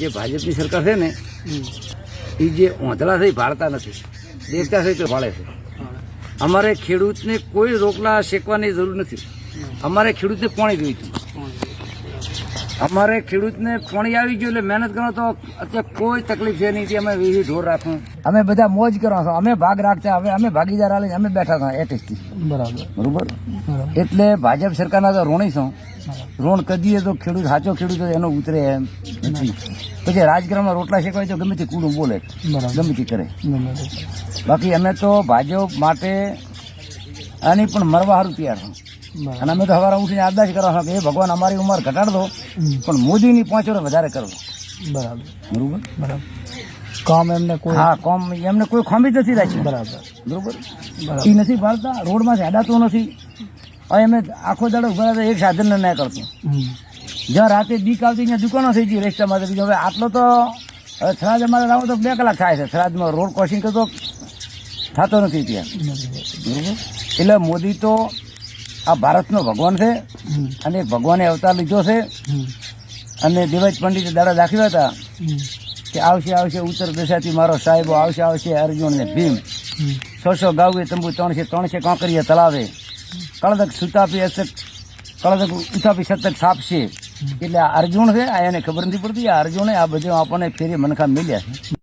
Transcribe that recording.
જે ભાજપની સરકાર છે ને એ જે ઓંધળા થઈ ભાળતા નથી, દેખતા થઈ તો ભાળે છે. અમારે ખેડૂતને કોઈ રોકલા શેકવાની જરૂર નથી. અમારે ખેડૂતને પાણી જોઈતું અમારે ખેડૂતને પાણી આવી ગયું એટલે મહેનત કરો તો અત્યારે કોઈ તકલીફ છે નહીં અમે વીહી ઢોર રાખું. અમે બધા મોજ કરો છો. અમે ભાગ રાખતા હવે અમે ભાગીદાર આલી અમે બેઠા હતા એટેસ્ટથી બરાબર. બરોબર? એટલે ભાજપ સરકારના તો ઋણી છો. ઋણ કદીએ તો ખેડૂત સાચો ખેડૂત એનો ઉતરે એમ. નથી પછી રાજકારણમાં રોટલા શેકવાય તો ગમે તે કૂડું બોલે. બરાબર. ગમે તે કરે. બાકી અમે તો ભાજપ માટે આની પણ મરવા સારું તૈયાર છો. અને અમે તો સવારે ઉઠીને અરદાસ કરવા કે ભગવાન અમારી ઉંમર ઘટાડ દો પણ મોદીની પાંચ વર્ષ વધારે કરો. બરાબર. બરોબર? બરાબર. કામ એમને કોઈ હા કોમ એમને કોઈ ખોમી જ નથી રાખી. બરાબર. બરોબર? એ નથી ભાળતા રોડમાં હેડાતો નથી. હવે અમે આખો દાડો ઊભા એક સાધન ના કરતું. જ્યાં રાતે બીક આવતી ત્યાં દુકાનો થઈ ગઈ રસ્તામાં. બીજું હવે આટલો તો હવે થરાજ અમારે લાવો તો બે કલાક થાય છે. થરાજમાં રોડ ક્રોસિંગ તો થતો નથી ત્યાં. બરોબર? એટલે મોદી તો આ ભારતનો ભગવાન છે અને ભગવાને અવતાર લીધો છે. અને દેવજ પંડિતે દાડા દાખવ્યા હતા કે આવશે આવશે ઉત્તર દિશાથી મારો સાહેબો આવશે આવશે અર્જુન ને ભીમ. સો સો ગાવે તંબુ ત્રણસે ત્રણસે કાંકરીએ તલાવે કળદક સુતાપી અસક કળદક ઉતાપી સતક સાપશે એટલે આ અર્જુન છે આ એને ખબર નથી પડતી આ અર્જુને આ બધું આપણને ફેરી મનખા મળ્યા છે.